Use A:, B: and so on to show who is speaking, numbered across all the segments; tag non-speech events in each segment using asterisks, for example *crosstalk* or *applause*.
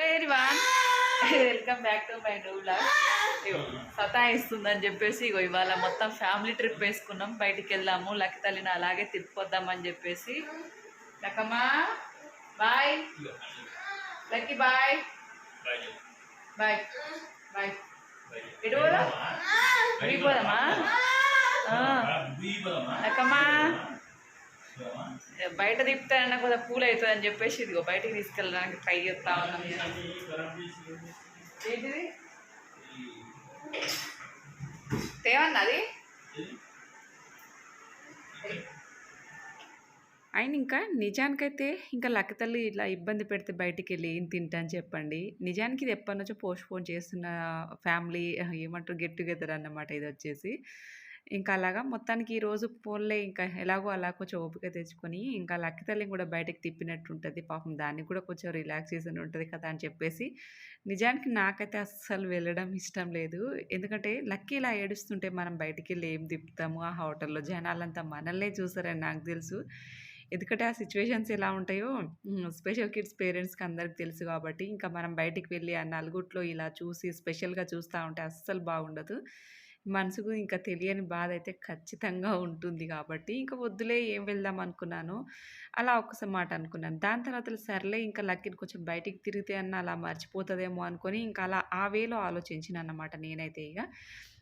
A: One welcome back to my new blog సతాయిస్తుందని చెప్పేసి ఇగో ఇవాళ మొత్తం ఫ్యామిలీ ట్రిప్ వేసుకున్నాం. బయటికి వెళ్దాము లక్కి తల్లిని అలాగే తిప్పిపోద్దామని చెప్పేసి. Lakkamma bye. Lucky bye. Bye. Bye. ఎటు పోదాం? పోదామా? లక్కమ్మా. బయట తిప్పుతానన్నా కొద్దిగా పూలు అవుతుంది అని చెప్పేసి ఇదిగో బయటికి తీసుకెళ్ళడానికి ట్రై చేస్తా ఉన్నాం ఏంటిది? ఏమన్నది ఆయన ఇంకా నిజానికైతే ఇంకా లక్క తల్లి ఇట్లా ఇబ్బంది పెడితే బయటికి వెళ్ళి ఏం తింటా అని చెప్పండి. నిజానికి ఇది ఎప్పటి నుంచో పోస్ట్ పోన్ చేస్తున్న ఫ్యామిలీ ఏమంటారు గెట్ టుగెదర్ అన్నమాట ఇది వచ్చేసి. ఇంకా అలాగా మొత్తానికి ఈరోజు పోన్లే ఇంకా ఎలాగో అలా కొంచెం ఓపిక తెచ్చుకొని ఇంకా లక్కి తల్లిని కూడా బయటకు తిప్పినట్టు ఉంటుంది పాపం దానికి కూడా కొంచెం రిలాక్సేషన్ ఉంటుంది కదా అని చెప్పేసి. నిజానికి నాకైతే అస్సలు వెళ్ళడం ఇష్టం లేదు. ఎందుకంటే లక్కీ ఇలా ఏడుస్తుంటే మనం బయటికి వెళ్ళి ఏం తిప్పుతాము? ఆ హోటల్లో జనాలంతా మనల్నే చూసారని నాకు తెలుసు. ఎందుకంటే ఆ సిచ్యువేషన్స్ ఎలా ఉంటాయో స్పెషల్ కిడ్స్ పేరెంట్స్కి అందరికి తెలుసు కాబట్టి ఇంకా మనం బయటికి వెళ్ళి ఆ నలుగుట్లో ఇలా చూసి స్పెషల్గా చూస్తూ ఉంటే అస్సలు బాగుండదు. మనసుకు ఇంకా తెలియని బాధ అయితే ఖచ్చితంగా ఉంటుంది కాబట్టి ఇంకా వద్దులే ఏం వెళ్దాం అనుకున్నాను. అలా ఒక్కసారి మాట అనుకున్నాను. దాని తర్వాత సర్లే ఇంకా లక్కీని కొంచెం బయటికి తిరిగితే అన్న అలా మర్చిపోతుందేమో అనుకొని ఇంకా అలా ఆ వేలో ఆలోచించిన అన్నమాట నేనైతే ఇక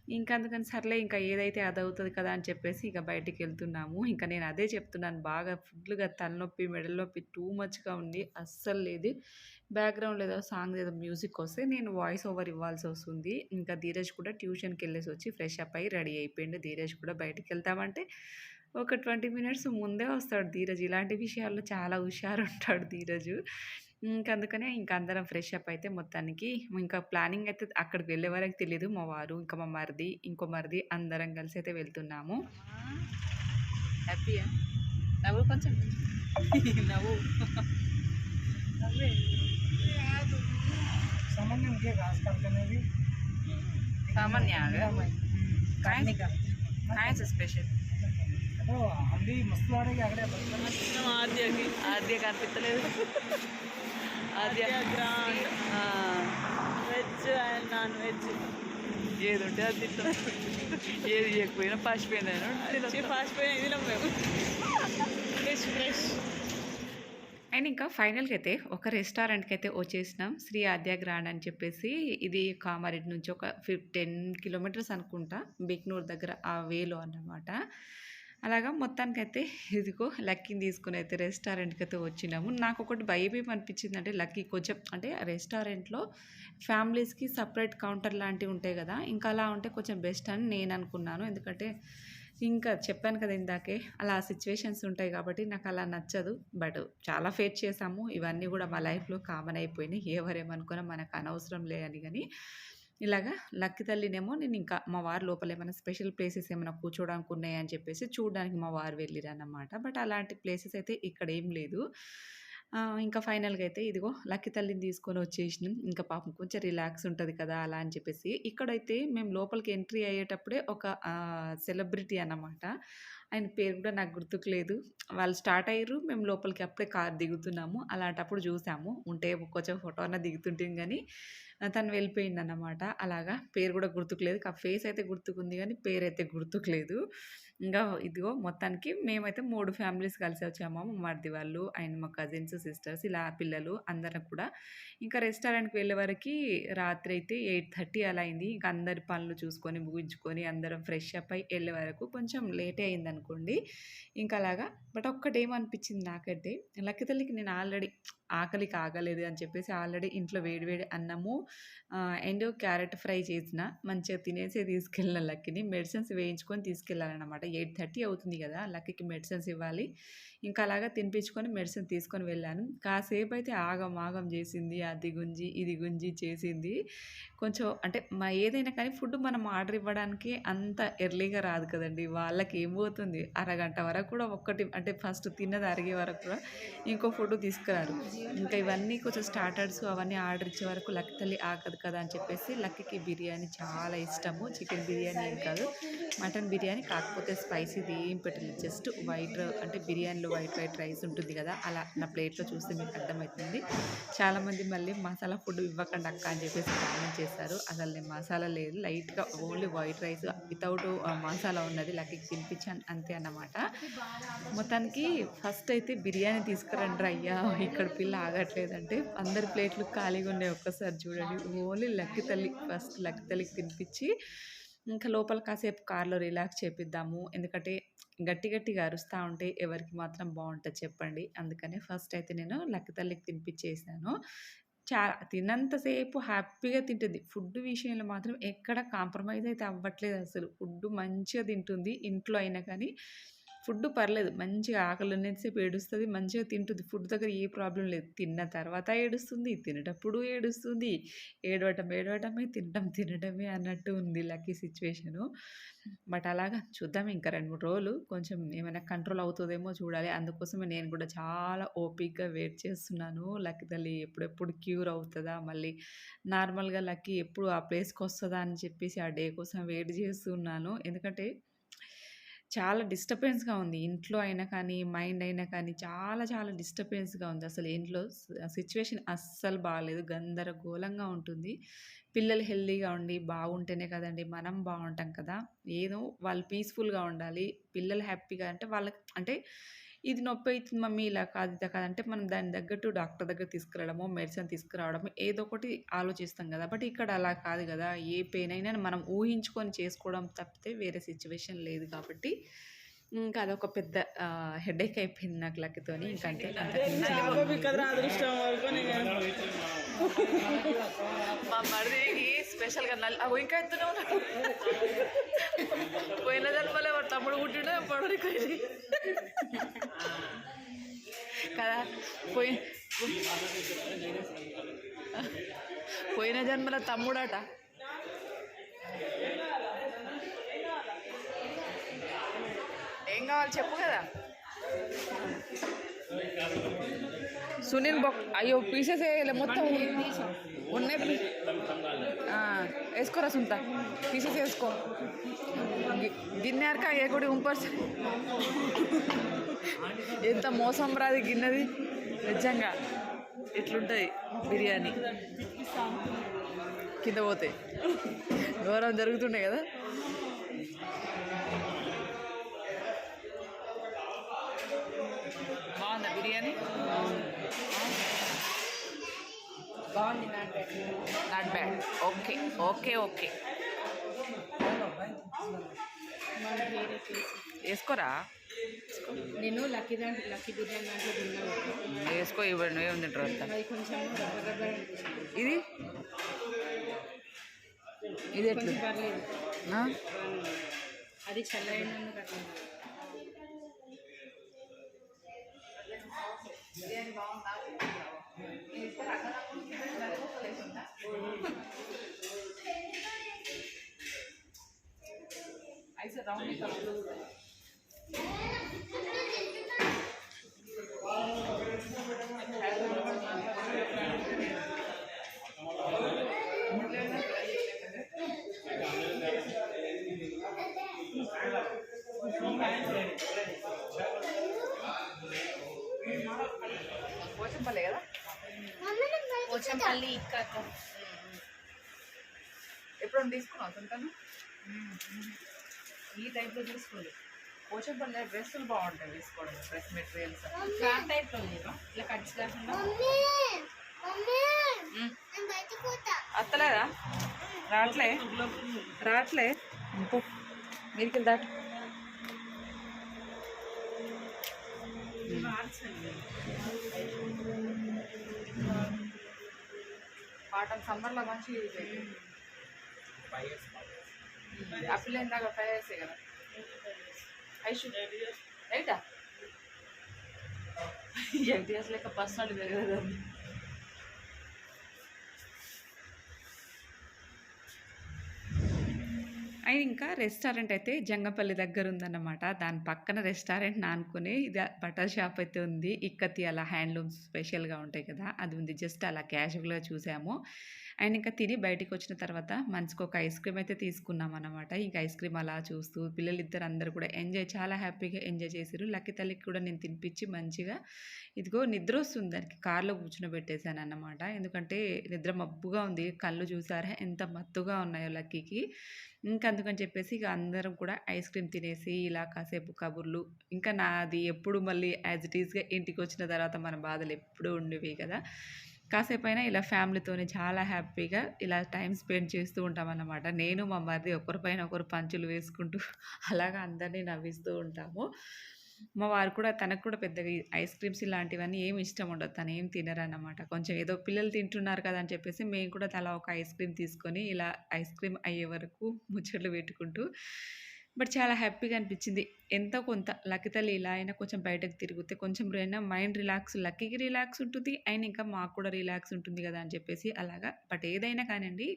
A: ఇంకా అందుకని సర్లే ఇంకా ఏదైతే అది అవుతుంది కదా అని చెప్పేసి ఇక బయటికి వెళ్తున్నాము. ఇంకా నేను అదే చెప్తున్నాను. బాగా ఫుల్గా తలనొప్పి మెడల నొప్పి టూ మచ్గా ఉంది. అస్సలు లేదు. బ్యాక్గ్రౌండ్ ఏదో సాంగ్ ఏదో మ్యూజిక్ వస్తే నేను వాయిస్ ఓవర్ ఇవ్వాల్సి వస్తుంది. ఇంకా ధీరజ్ కూడా ట్యూషన్కి వెళ్ళేసి వచ్చి ఫ్రెష్ అప్ అయ్యి రెడీ అయిపోయింది ధీరజ్ కూడా బయటికి వెళ్తామంటే ఒక ట్వంటీ మినిట్స్ ముందే వస్తాడు ధీరజ్. ఇలాంటి విషయాల్లో చాలా హుషారు ఉంటాడు ధీరజు. అందుకనే ఇంకా అందరం ఫ్రెష్ అప్ అయితే మొత్తానికి ఇంకా ప్లానింగ్ అయితే అక్కడికి వెళ్ళే వరకు తెలియదు మా వారు ఇంకా మా మరిది ఇంకో మరిది అందరం కలిసి అయితే వెళ్తున్నాము హ్యాపీయా నవ్వు కొంచెం నవ్వు
B: सामान्य मुझे घास काटने में
C: గ్రాండ్.
A: ఆ,
C: వెజ్ అండ్ నాన్ వెజ్.
A: ఏది ఉంటే అది తింటాం. ఏది చేయకపోయినా పాసిపోయింది
C: ఫాస్ట్ పోయిన తినం మేము. ఫ్రెష్ ఫ్రెష్
A: అండ్ ఇంకా ఫైనల్గా అయితే ఒక రెస్టారెంట్కి అయితే వచ్చేసినాం. శ్రీ ఆద్య గ్రాండ్ అని చెప్పేసి ఇది కామారెడ్డి నుంచి ఒక ఫిఫ్ టెన్ కిలోమీటర్స్ అనుకుంటా. బిక్నూర్ దగ్గర ఆ వేలో అన్నమాట. అలాగా మొత్తానికైతే ఇదిగో లక్కీని తీసుకుని అయితే రెస్టారెంట్కి అయితే వచ్చినాము. నాకు ఒకటి భయం అనిపించింది అంటే లక్కీ కొంచెం అంటే రెస్టారెంట్లో ఫ్యామిలీస్కి సపరేట్ కౌంటర్ లాంటివి ఉంటాయి కదా ఇంకా అలా ఉంటే కొంచెం బెస్ట్ అని నేను అనుకున్నాను. ఎందుకంటే ఇంకా చెప్పాను కదా ఇందాకే అలా సిచ్యువేషన్స్ ఉంటాయి కాబట్టి నాకు అలా నచ్చదు. బట్ చాలా ఫేస్ చేసాము ఇవన్నీ కూడా మా లైఫ్లో కామన్ అయిపోయినాయి. ఎవరేమనుకున్నా మనకు అనవసరం లే అని కానీ. ఇలాగా లక్కి తల్లినేమో నేను ఇంకా మా వారు లోపల ఏమైనా స్పెషల్ ప్లేసెస్ ఏమైనా కూర్చోడానికి ఉన్నాయని చెప్పేసి చూడడానికి మా వారు వెళ్ళిరన్నమాట. బట్ అలాంటి ప్లేసెస్ అయితే ఇక్కడ ఏం లేదు. ఇంకా ఫైనల్గా అయితే ఇదిగో లక్కీ తల్లిని తీసుకొని వచ్చేసినాం. ఇంకా పాపం కొంచెం రిలాక్స్ ఉంటుంది కదా అలా అని చెప్పేసి. ఇక్కడైతే మేము లోపలికి ఎంట్రీ అయ్యేటప్పుడే ఒక సెలబ్రిటీ అన్నమాట. ఆయన పేరు కూడా నాకు గుర్తుకు లేదు. వాళ్ళు స్టార్ట్ అయ్యారు. మేము లోపలికి అప్పుడే కార్ దిగుతున్నాము. అలాంటప్పుడు చూసాము. ఉంటే కొంచెం ఫోటో అన్న దిగుతుంటాం కానీ తను వెళ్ళిపోయింది అన్నమాట అలాగా పేరు కూడా గుర్తుకు లేదు. ఆ ఫేస్ అయితే గుర్తుకుంది కానీ పేరు అయితే గుర్తుకు లేదు. ఇంకా ఇదిగో మొత్తానికి మేమైతే మూడు ఫ్యామిలీస్ కలిసి వచ్చాము. మా మరిది వాళ్ళు అండ్ మా కజిన్స్ సిస్టర్స్ ఇలా పిల్లలు అందరం కూడా. ఇంకా రెస్టారెంట్కి వెళ్ళే వరకు రాత్రి అయితే ఎయిట్ థర్టీ అలా అయింది. ఇంకా అందరి పనులు చూసుకొని ముగించుకొని అందరం ఫ్రెష్ అప్ అయి వెళ్ళే వరకు కొంచెం లేటే అయింది అనుకోండి ఇంకా అలాగా. బట్ ఒక్కటేమనిపించింది నాకైతే లక్కితల్లికి నేను ఆల్రెడీ ఆకలికి ఆగలేదు అని చెప్పేసి ఆల్రెడీ ఇంట్లో వేడివేడి అన్నము అండ్ క్యారెట్ ఫ్రై చేసిన మంచిగా తినేసి తీసుకెళ్ళిన లక్కీని మెడిసిన్స్ వేయించుకొని తీసుకెళ్ళాలన్నమాట. ఎయిట్ థర్టీ అవుతుంది కదా లక్కీకి మెడిసిన్స్ ఇవ్వాలి. ఇంకా అలాగా తినిపించుకొని మెడిసిన్ తీసుకొని వెళ్ళాను. కాసేపు అయితే ఆగం ఆగం చేసింది అది గుంజి ఇది గుంజి చేసింది. కొంచెం అంటే మా ఏదైనా కానీ ఫుడ్ మనం ఆర్డర్ ఇవ్వడానికి అంత ఎర్లీగా రాదు కదండి. వాళ్ళకి ఏం పోతుంది అరగంట వరకు కూడా ఒక్కటి అంటే ఫస్ట్ తిన్నది అరిగే వరకు కూడా ఇంకో ఫుడ్ తీసుకురారు. ఇంకా ఇవన్నీ కొంచెం స్టార్టర్స్ అవన్నీ ఆర్డర్ ఇచ్చే వరకు లక్ తల్లి ఆగదు కదా అని చెప్పేసి లక్కీకి బిర్యానీ చాలా ఇష్టము. చికెన్ బిర్యానీ ఏం కాదు. మటన్ బిర్యానీ కాకపోతే స్పైసీది ఏం పెట్టలేదు. జస్ట్ వైట్ అంటే బిర్యానీలో వైట్ వైట్ రైస్ ఉంటుంది కదా అలా నా ప్లేట్లో చూస్తే మీకు అర్థమవుతుంది. చాలామంది మళ్ళీ మసాలా ఫుడ్ ఇవ్వకండి అక్క అని చెప్పేసి కామెంట్ చేస్తారు అసలు నేను మసాలా లేదు. లైట్గా only white rice without masala ఉన్నది లక్కీకి తినిపించాను అంతే అన్నమాట. మొత్తానికి ఫస్ట్ అయితే బిర్యానీ తీసుకురండి అయ్యా ఇక్కడ పిల్ల ఆగట్లేదంటే అందరి ప్లేట్లు ఖాళీగా ఉన్నాయి ఒక్కసారి చూడండి. ఓన్లీ లక్కి తల్లి ఫస్ట్ లక్కి తల్లికి తినిపించి ఇంకా లోపల కాసేపు కార్లో రిలాక్స్ చేపిద్దాము. ఎందుకంటే గట్టి గట్టిగా అరుస్తూ ఉంటే ఎవరికి మాత్రం బాగుంటుంది చెప్పండి. అందుకనే ఫస్ట్ అయితే నేను లక్కి తల్లికి తినిపించేసాను. చాలా తినంతసేపు హ్యాపీగా తింటుంది. ఫుడ్ విషయంలో మాత్రం ఎక్కడ కాంప్రమైజ్ అయితే అవ్వట్లేదు అసలు. ఫుడ్ మంచిగా తింటుంది ఇంట్లో అయినా కానీ. ఫుడ్ పర్లేదు. మంచిగా ఆకలి ఉన్నంతసేపు ఏడుస్తుంది మంచిగా తింటుంది. ఫుడ్ దగ్గర ఏ ప్రాబ్లం లేదు. తిన్న తర్వాత ఏడుస్తుంది తినేటప్పుడు ఏడుస్తుంది. ఏడవటం ఏడవటమే తినడం తినడమే అన్నట్టు ఉంది లక్కీ సిచ్యువేషను. బట్ అలాగా చూద్దాం ఇంకా రెండు మూడు రోజులు. కొంచెం ఏమైనా కంట్రోల్ అవుతుందేమో చూడాలి. అందుకోసమే నేను కూడా చాలా ఓపిక్గా వెయిట్ చేస్తున్నాను. లక్కీ తల్లి ఎప్పుడెప్పుడు క్యూర్ అవుతుందా? మళ్ళీ నార్మల్గా లక్కీ ఎప్పుడు ఆ ప్లేస్కి వస్తుందా అని చెప్పేసి ఆ డే కోసం వెయిట్ చేస్తున్నాను. ఎందుకంటే చాలా డిస్టర్బెన్స్గా ఉంది. ఇంట్లో అయినా కానీ మైండ్ అయినా కానీ చాలా చాలా డిస్టర్బెన్స్గా ఉంది. అసలు ఇంట్లో సిచ్యువేషన్ అస్సలు బాగాలేదు గందరగోళంగా ఉంటుంది. పిల్లలు హెల్దీగా ఉండి బాగుంటేనే కదండి మనం బాగుంటాం కదా. ఏదో వాళ్ళు పీస్ఫుల్గా ఉండాలి. పిల్లలు హ్యాపీగా అంటే వాళ్ళకి అంటే ఇది నొప్పి అవుతుంది మమ్మీ ఇలా కాదు ఇలా కాదంటే మనం దాని తగ్గట్టు డాక్టర్ దగ్గర తీసుకురావడము మెడిసిన్ తీసుకురావడము ఏదో ఒకటి ఆలోచిస్తాం కదా. బట్ ఇక్కడ అలా కాదు కదా. ఏ పెయిన్ అయినా మనం ఊహించుకొని చేసుకోవడం తప్పితే వేరే సిచ్యువేషన్ లేదు కాబట్టి ఇంకా అదొక పెద్ద హెడేక్ అయిపోయింది నాకు లక్కతోని. ఇంకా అంతే అంతకు మించి ఏమీ లేదు.
C: కదరా అదృష్టం వరకు
A: మా మరిదికి స్పెషల్గా నల్ అవి ఇంకా ఎత్తునే ఉన్నాడు. పోయిన జన్మలే వాడు తమ్ముడు పుట్టిండే పడని కదా పోయి పోయిన జన్మల తమ్ముడట. కావాలి చెప్పు కదా. సునీల్ బొక్ అయ్యో పీసెస్ వేయలే మొత్తం ఉన్నాయి. వేసుకోరా సుంత పీసెస్ వేసుకో. గి- గిన్నె అరక ఏ కూడా ఉంపర్స్. ఎంత మోసం రాది గిన్నెది. నిజంగా ఎట్లుంటుంది బిర్యానీ. కింద పోతే. ఘోరం జరుగుతుండే కదా. బాగుంది not bad. Okay okay okay. వేసుకోరా?
C: నేను లక్కీ దాంట్లో లక్కీ బిర్యానీ దాంట్లో తిన్నాను.
A: వేసుకో ఇవ్వండి ఏమి తింటారు అంతా? ఇది? ఇది ఎట్లు?
C: పర్లేదు.
A: ఆ?
C: అది చల్లైనందుకు అట్లా
A: ऐसे राउंड नहीं करो కొంచెం పల్లె కదా
C: పోచంపల్లి ఇక్క
A: ఎప్పుడైనా తీసుకున్నావు సొంతను ఈ టైప్లో తీసుకోలేదు. పోచంపల్లి డ్రెస్సులు బాగుంటాయి తీసుకోవడం డ్రెస్ మెటీరియల్స్.
C: ఫ్రాక్ టైప్లో లేదు. ఇట్లా కట్స్ కాకుండా
A: అత్తలేదా? రావట్లే. రావట్లే. పో. మీరికి దాటు. కాటన్ సమ్మర్లో మంచి ఆ పిల్ల ఇందాక ఫైవ్ ఇయర్సే కదా ఐషు రైటా ఎయిట్ ఇయర్స్ లెక్క పర్సనల్ పెరగదు అండ్ ఇంకా రెస్టారెంట్ అయితే జంగంపల్లి దగ్గర ఉందన్నమాట. దాని పక్కన రెస్టారెంట్‌ని ఆనుకుని ఇది బట్టల షాప్ అయితే ఉంది. ఇక్కతి అలా హ్యాండ్లూమ్స్ స్పెషల్‌గా ఉంటాయి కదా! అది ఉంది. జస్ట్ అలా క్యాజువల్‌గా చూసాము. అండ్ ఇంకా తిని బయటికి వచ్చిన తర్వాత మంచికొక ఐస్ క్రీమ్ అయితే తీసుకున్నాం అనమాట ఇంక ఐస్ క్రీమ్ అలా చూస్తూ పిల్లలిద్దరు అందరూ కూడా ఎంజాయ్ చాలా హ్యాపీగా ఎంజాయ్ చేశారు లక్కీ తల్లికి కూడా నేను తినిపించి మంచిగా ఇదిగో నిద్ర వస్తుంది దానికి కార్‌లో అన్నమాట ఎందుకంటే నిద్ర మబ్బుగా ఉంది. కళ్ళు చూసారా ఎంత మత్తుగా ఉన్నాయో లక్కీకి. ఇంక అందుకని చెప్పేసి ఇక అందరం కూడా ఐస్ క్రీమ్ తినేసి ఇలా కాసేపు కబుర్లు ఇంకా నాది ఎప్పుడు మళ్ళీ యాజ్ ఇట్ ఈస్‌గా ఇంటికొచ్చిన తర్వాత మన బాధలు ఎప్పుడూ ఉండేవి కదా! కాసేపైనా ఇలా ఫ్యామిలీతోనే చాలా హ్యాపీగా ఇలా టైం స్పెండ్ చేస్తూ ఉంటామన్నమాట. నేను మా మరిది ఒకరి పైన ఒకరు పంచులు వేసుకుంటూ *laughs* అలాగా అందరిని నవ్విస్తూ ఉంటాము. మా వారు కూడా తనకు కూడా పెద్దగా ఐస్ క్రీమ్స్ ఇలాంటివన్నీ ఏమి ఇష్టం ఉండదు. తను ఏం తినరన్నమాట. కొంచెం ఏదో పిల్లలు తింటున్నారు కదా! అని చెప్పేసి మేము కూడా తలా ఒక ఐస్ క్రీమ్ తీసుకొని ఇలా ఐస్ క్రీమ్ అయ్యే వరకు ముచ్చట్లు పెట్టుకుంటూ బట్ చాలా హ్యాపీగా అనిపించింది. ఎంతో కొంత లక్కీ తల్లి ఇలా అయినా కొంచెం బయటకు తిరిగితే కొంచెం అయినా మైండ్ రిలాక్స్ లక్కీకి రిలాక్స్ ఉంటుంది. అండ్ ఇంకా మాకు కూడా రిలాక్స్ ఉంటుంది కదా! అని చెప్పేసి అలాగా బట్ ఏదైనా కానివ్వండి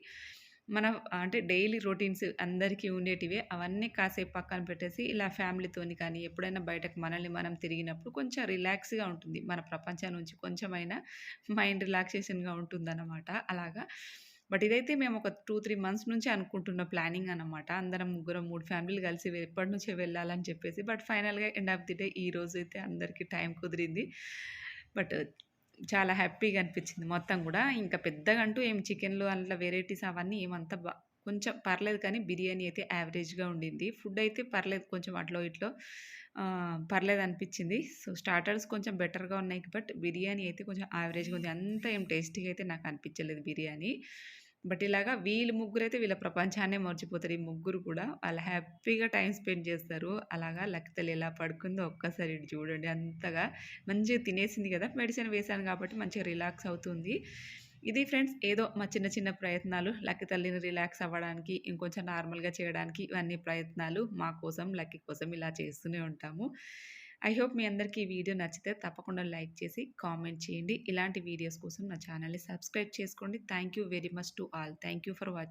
A: మన అంటే డైలీ రొటీన్స్ అందరికీ ఉండేటివే అవన్నీ కాసేపు పక్కన పెట్టేసి ఇలా ఫ్యామిలీతోని కానీ ఎప్పుడైనా బయటకు మనల్ని మనం తిరిగినప్పుడు కొంచెం రిలాక్స్‌గా ఉంటుంది. మన ప్రపంచం నుంచి కొంచెమైనా మైండ్ రిలాక్సేషన్‌గా ఉంటుందన్నమాట. అలాగా బట్ ఇదైతే మేము ఒక 2, 3 మంత్స్ నుంచి అనుకుంటున్న ప్లానింగ్ అనమాట అందరం ముగ్గురం మూడు ఫ్యామిలీలు కలిసి ఎప్పటి నుంచే వెళ్ళాలని చెప్పేసి బట్ ఫైనల్‌గా ఎండ్ ఆఫ్ ది డే ఈ రోజు అయితే అందరికీ టైం కుదిరింది. బట్ చాలా హ్యాపీగా అనిపించింది మొత్తం కూడా ఇంకా పెద్దగా అంటూ ఏం చికెన్‌లు అందులో వెరైటీస్ అవన్నీ ఏమంత బా కొంచెం పర్లేదు కానీ బిర్యానీ అయితే యావరేజ్‌గా ఉండింది. ఫుడ్ అయితే పర్లేదు కొంచెం అట్లో ఇట్లో పర్లేదు అనిపించింది సో, స్టార్టర్స్ కొంచెం బెటర్‌గా ఉన్నాయి. బట్ బిర్యానీ అయితే కొంచెం యావరేజ్‌గా ఉంది. అంత ఏం టేస్టీగా అయితే నాకు అనిపించలేదు బిర్యానీ. బట్ ఇలాగా వీళ్ళు ముగ్గురైతే వీళ్ళ ప్రపంచాన్నే మర్చిపోతారు. ఈ ముగ్గురు కూడా వాళ్ళు హ్యాపీగా టైం స్పెండ్ చేస్తారు. అలాగా లక్కీ తల్లి ఎలా పడుకుందో ఒక్కసారి చూడండి. అంతగా మంచిగా తినేసింది కదా! మెడిసిన్ వేశాను కాబట్టి మంచిగా రిలాక్స్ అవుతుంది. ఇది ఫ్రెండ్స్ ఏదో మా చిన్న చిన్న ప్రయత్నాలు లక్కి తల్లిని రిలాక్స్ అవ్వడానికి, ఇంకొంచెం నార్మల్‌గా చేయడానికి ఇవన్నీ ప్రయత్నాలు మా కోసం, లక్కీ కోసం ఇలా చేస్తూనే ఉంటాము. ఐ హోప్ మీ అందరికీ ఈ వీడియో నచ్చితే తప్పకుండా లైక్ చేసి కామెంట్ చేయండి. ఇలాంటి వీడియోస్ కోసం నా ఛానల్‌ని సబ్స్క్రైబ్ చేసుకోండి. Thank you very much to all. Thank you for watching.